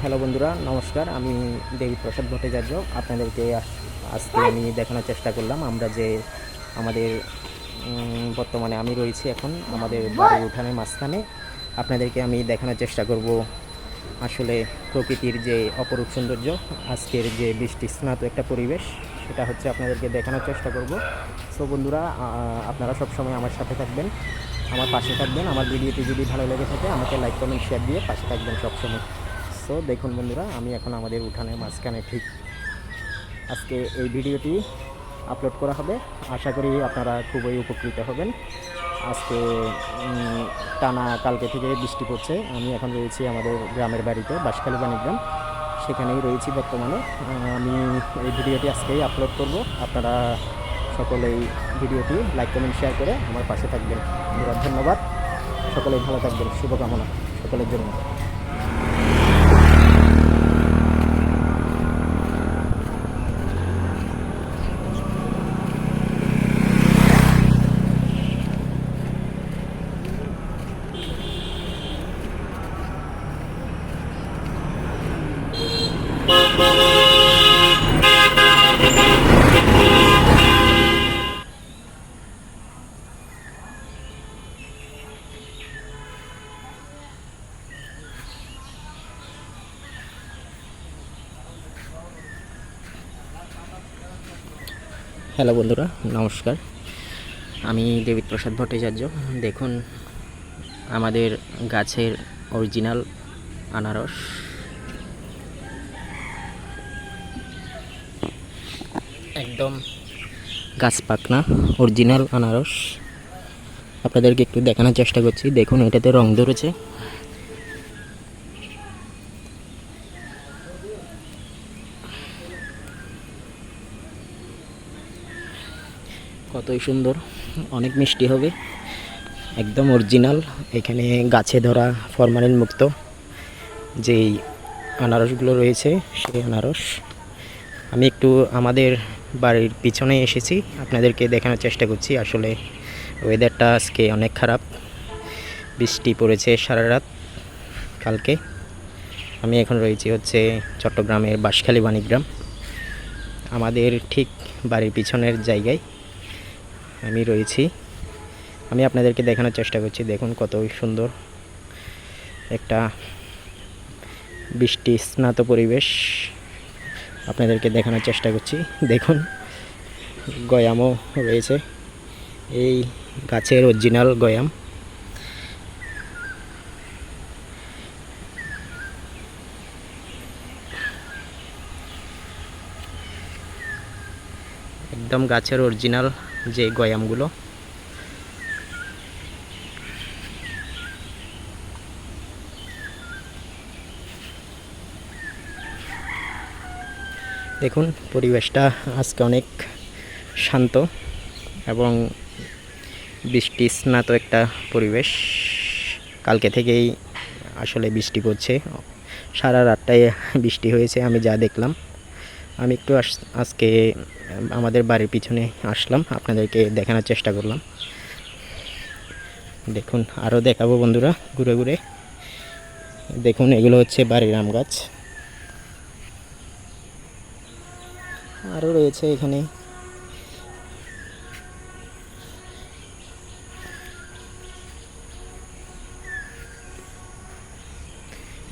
Hello বন্ধুরা, নমস্কার। আমি দেবী প্রসাদ ভট্টাচার্য। আপনাদেরকে আজকে আমি দেখানোর চেষ্টা করলাম। আমরা যে আমাদের বর্তমানে আমি রয়েছি এখন, আমাদের বাড়ির উঠানের মাঝখানে, আপনাদেরকে আমি দেখানোর চেষ্টা করব। আসলে প্রকৃতির যে অপরূপ সৌন্দর্য, আজকের যে বৃষ্টি স্নাত একটা পরিবেশ, সেটা হচ্ছে আপনাদেরকে দেখানোর চেষ্টা করব। সো বন্ধুরা আপনারা সবসময় আমার সাথে থাকবেন। আমার পাশে থাকবেন। আমার ভিডিওটি যদি ভালো লেগে থাকে, আমাকে লাইক কমেন্ট শেয়ার দিয়ে পাশে থাকবেন সবসময়। সো দেখুন বন্ধুরা, আমি এখন আমাদের উঠানের মাঝখানে ঠিক আজকে এই ভিডিওটি আপলোড করা হবে। আশা করি আপনারা খুবই উপকৃত হবেন। আজকে টানা কালকে থেকে বৃষ্টি পড়ছে। আমি এখন রয়েছি আমাদের গ্রামের বাড়িতে, বাঁশখালী বাণীগ্রাম সেখানেই রয়েছি বর্তমানে। আমি এই ভিডিওটি আজকেই আপলোড করব। আপনারা সকলেই ভিডিওটি লাইক, কমেন্ট শেয়ার করে আমার পাশে থাকবেন। ধন্যবাদ। সকলেই ভালো থাকবেন। শুভকামনা। সকলের জন্য। হ্যালো বন্ধুরা, নমস্কার। আমি দেবিত প্রসাদ ভট্টাচার্য। দেখুন, আমাদের গাছের অরিজিনাল আনারস। একদম গাছ পাকনা, অরিজিনাল আনারস। আপনাদেরকে একটু দেখানোর চেষ্টা করছি। দেখুন, এটাতে রং ধরেছে। কতই সুন্দর, অনেক মিষ্টি হবে। একদম অরিজিনাল এখানে গাছে ধরা ফরমালিন মুক্ত। যেই আনারসগুলো রয়েছে, সেই আনারস। আমি একটু আমাদের বাড়ির পিছনে এসেছি, আপনাদেরকে দেখানোর চেষ্টা করছি। আসলে ওয়েদারটা আজকে অনেক খারাপ। বৃষ্টি পড়েছে সারা রাত কালকে। আমি এখন রয়েছি হচ্ছে চট্টগ্রামের বাঁশখালী বাণীগ্রাম। আমাদের ঠিক বাড়ির পিছনের জায়গায়। আমি রয়েছি। আমি আপনাদেরকে দেখানোর চেষ্টা করছি। দেখুন কত সুন্দর একটা বৃষ্টি স্নাত পরিবেশ আপনাদেরকে দেখানোর চেষ্টা করছি। দেখুন গয়ামও রয়েছে। এই গাছের অরিজিনাল গয়াম। একদম গাছের অরিজিনাল যে গয়ামগুলো। দেখুন, পরিবেশটা আজকে অনেক শান্ত এবং বৃষ্টি স্নাত একটা পরিবেশ। কালকে থেকেই আসলে বৃষ্টি পড়ছে। সারা রাতটাই বৃষ্টি হয়েছে, আমি যা দেখলাম। আমি একটু আজকে আমাদের বাড়ির পিছনে আসলাম। আপনাদেরকে দেখানোর চেষ্টা করলাম। দেখুন আরও দেখাবো বন্ধুরা, ঘুরে ঘুরে। দেখুন, এগুলো হচ্ছে বাড়ির আম গাছ। আরও রয়েছে এখানে।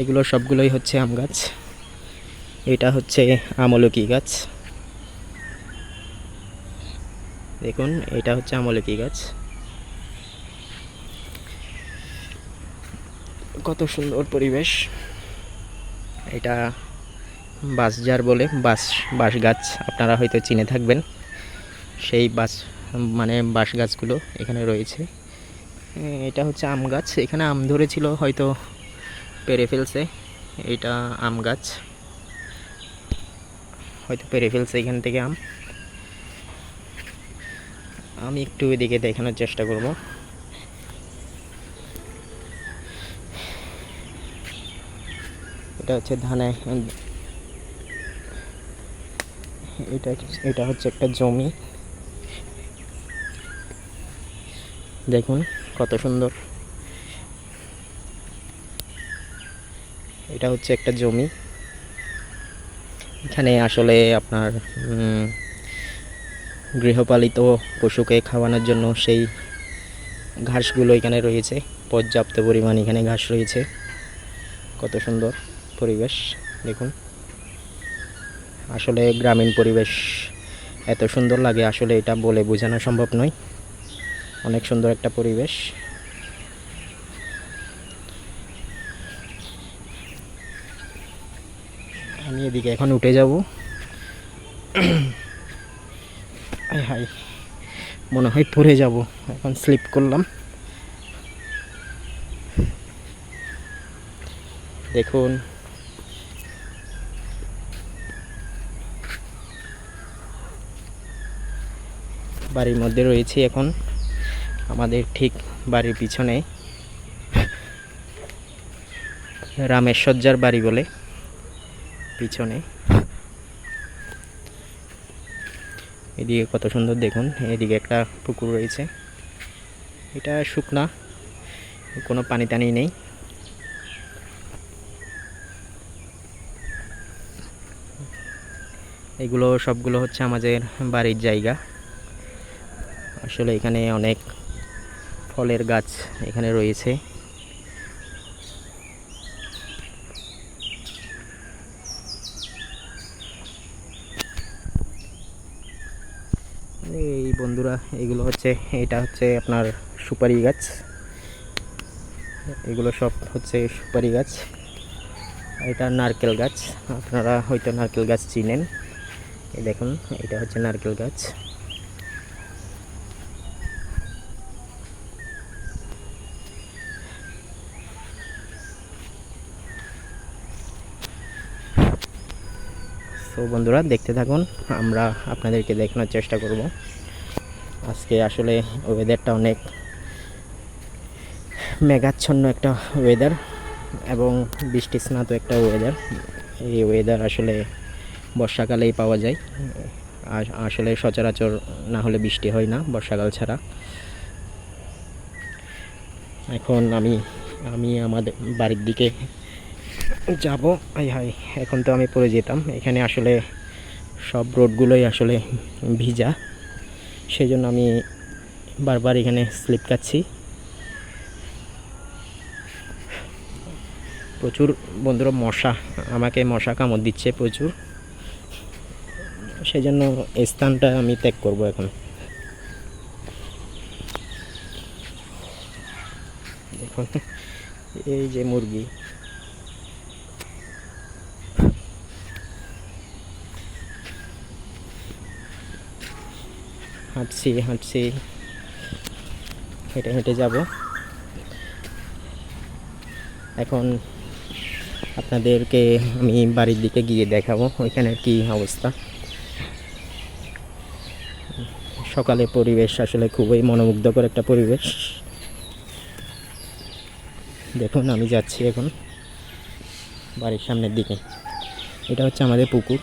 এগুলো সবগুলোই হচ্ছে আম গাছ। এটা হচ্ছে আমলকি গাছ। দেখুন, এটা হচ্ছে আমলকি গাছ। কত সুন্দর পরিবেশ। এটা বাঁশঝাড় বলে, বাঁশ বাঁশ গাছ, আপনারা হয়তো চিনে থাকবেন। সেই বাঁশ মানে বাঁশ গাছগুলো এখানে রয়েছে। এটা হচ্ছে আম গাছ। এখানে আম ধরেছিল, হয়তো পেরে ফেলছে। এটা আম গাছ। হয়তো পেরে ফেলছে এখান থেকে আম। আমি একটু এদিকে দেখানোর চেষ্টা করব। এটা হচ্ছে ধানে, এটা এটা হচ্ছে একটা জমি। দেখুন কত সুন্দর। এটা হচ্ছে একটা জমি। এখানে আসলে আপনার গৃহপালিত পশুকে খাওয়ানোর জন্য সেই ঘাসগুলো এখানে রয়েছে। পর্যাপ্ত পরিমাণ এখানে ঘাস রয়েছে। কত সুন্দর পরিবেশ, দেখুন। আসলে গ্রামীণ পরিবেশ এত সুন্দর লাগে, আসলে এটা বলে বোঝানো সম্ভব নয়। অনেক সুন্দর একটা পরিবেশ। আমি এদিকে এখন উঠে যাব। হাই মনে হয় পড়ে যাব। এখন স্লিপ করলাম। দেখুন। বাড়ির মধ্যে রয়েছি এখন। আমাদের ঠিক বাড়ির পিছনে রামেশ্বরজার বাড়ি বলে। পিছনে। এদিকে কত সুন্দর দেখুন, এদিকে একটা পুকুর রয়েছে। এটা শুকনা, কোনো পানি টানি নেই। এগুলো সবগুলো হচ্ছে আমাদের বাড়ির জায়গা। আসলে এখানে অনেক ফলের গাছ এখানে রয়েছে এই বন্ধুরা এগুলো হচ্ছে, এটা হচ্ছে আপনার সুপারি গাছ। এগুলো সব হচ্ছে সুপারি গাছ। এটা নারকেল গাছ। আপনারা হয়তো নারকেল গাছ চিনেন। দেখুন, এটা হচ্ছে নারকেল গাছ। তো বন্ধুরা, দেখতে থাকুন। আমরা আপনাদেরকে দেখানোর চেষ্টা করব। আজকে আসলে ওয়েদারটা অনেক মেঘাচ্ছন্ন একটা ওয়েদার এবং বৃষ্টি স্নাত একটা ওয়েদার এই ওয়েদার আসলে বর্ষাকালেই পাওয়া যায়। আসলে সচরাচর না হলে বৃষ্টি হয় না, বর্ষাকাল ছাড়া। এখন আমি আমি আমাদের বাড়ির দিকে যাব। হাই হাই, এখন তো আমি পড়ে যেতাম। এখানে আসলে সব রোডগুলোই আসলে ভিজা। সেই জন্য আমি বারবার এখানে স্লিপ কাচ্ছি প্রচুর বন্ধুরা মশা, আমাকে মশা কামড় দিচ্ছে প্রচুর। সেই জন্য স্থানটা আমি ত্যাগ করব এখন। দেখুন, এই যে মুরগি। হাঁটছি হাঁটছি। হেঁটে হেঁটে যাব। এখন আপনাদেরকে আমি বাড়ির দিকে গিয়ে দেখাবো ওইখানের কি অবস্থা। সকালে পরিবেশ আসলে খুবই মনোমুগ্ধকর একটা পরিবেশ। দেখুন, আমি যাচ্ছি এখন বাড়ির সামনের দিকে। এটা হচ্ছে আমাদের পুকুর।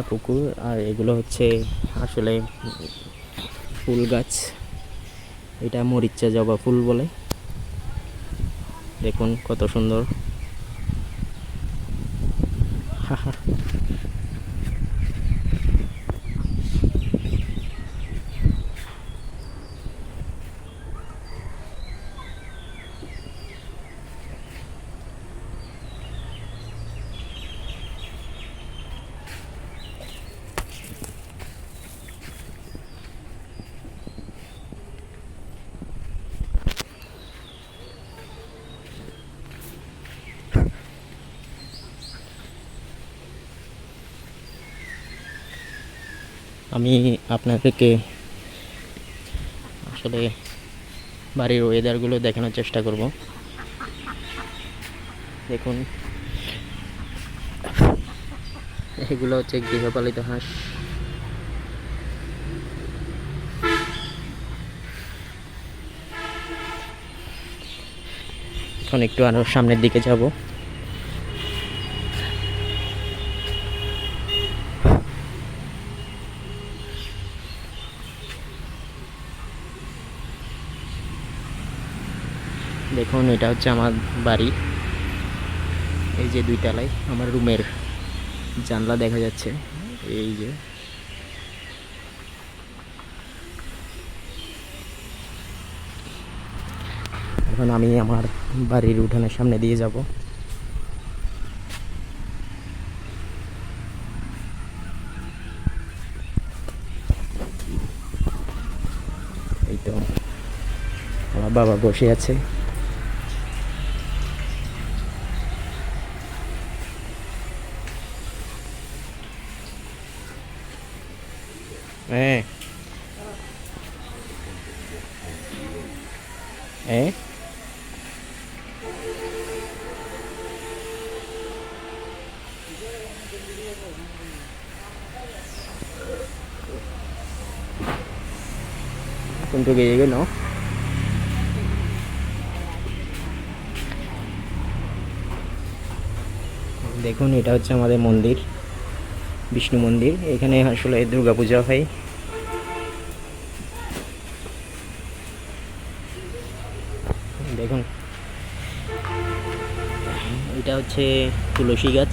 এটা পুকুর, আর এগুলো হচ্ছে আসলে ফুল গাছ। এটা মরিচা জবা ফুল বলে। দেখুন কত সুন্দর। আমি আপনাদেরকে আসলে বাড়ির ওয়েদারগুলো দেখানোর চেষ্টা করব। দেখুন। এগুলো হচ্ছে গৃহপালিত হাঁস। এখন একটু আরও সামনের দিকে যাব। দেখুন এটা হচ্ছে আমার বাড়ি। এই যে দুই তলায় আমার রুমের জানলা দেখা যাচ্ছে। এই যে। এখন আমি আমার বাড়ির উঠানের সামনে দিয়ে যাব। এই তো, আমার বাবা বসে আছে। Eh. Eh? কোনটু গিয়ে গেল দেখুন এটা হচ্ছে আমাদের মন্দির বিষ্ণু মন্দির। এখানে আসলে দুর্গা পূজা হয়। দেখুন। এটা হচ্ছে তুলসী গাছ।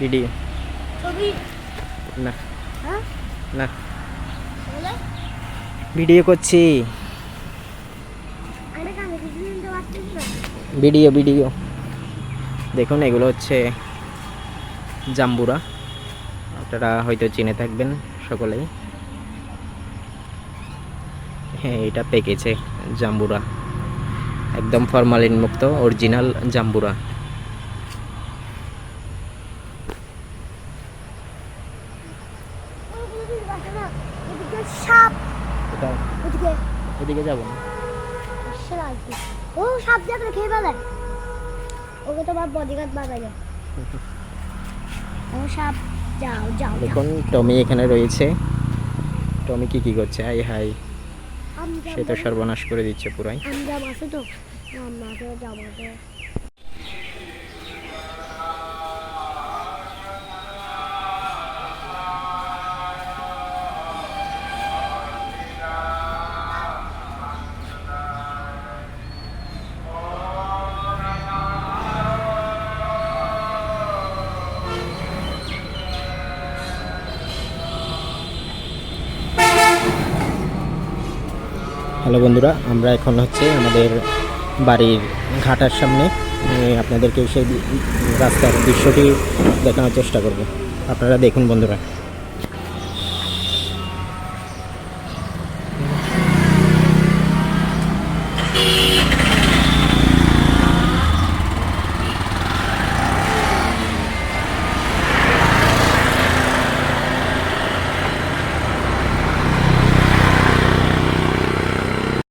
ভিডিও ছবি না। হ্যাঁ না। ভিডিও করছি। ভিডিও ভিডিও দেখুন এগুলো হচ্ছে জাম্বুরা। আপনারা হয়তো চিনে থাকবেন সকলেই। হ্যাঁ এটা পেকেছে জাম্বুরা। একদম ফরমালিন মুক্ত অরিজিনাল জাম্বুরা ওই কোনো কিছু পাচ্ছে না এদিকে সাপ। ওদিকে যাব না। ও সাপ দেখলে খেয়ে ফেলে। ওকে তোমার বডিগার্ড বানাবে ও সাপ যাও যাও দেখুন টমি এখানে রয়েছে। টমি কি কি করছে? High high. সে তো সর্বনাশ করে দিচ্ছে পুরাই। আমজাম আছে তো। আম আছে হ্যালো বন্ধুরা, আমরা এখন হচ্ছে আমাদের বাড়ির ঘাটার সামনে আপনাদেরকে সেই রাস্তার দৃশ্যটি দেখানোর চেষ্টা করব। আপনারা দেখুন বন্ধুরা।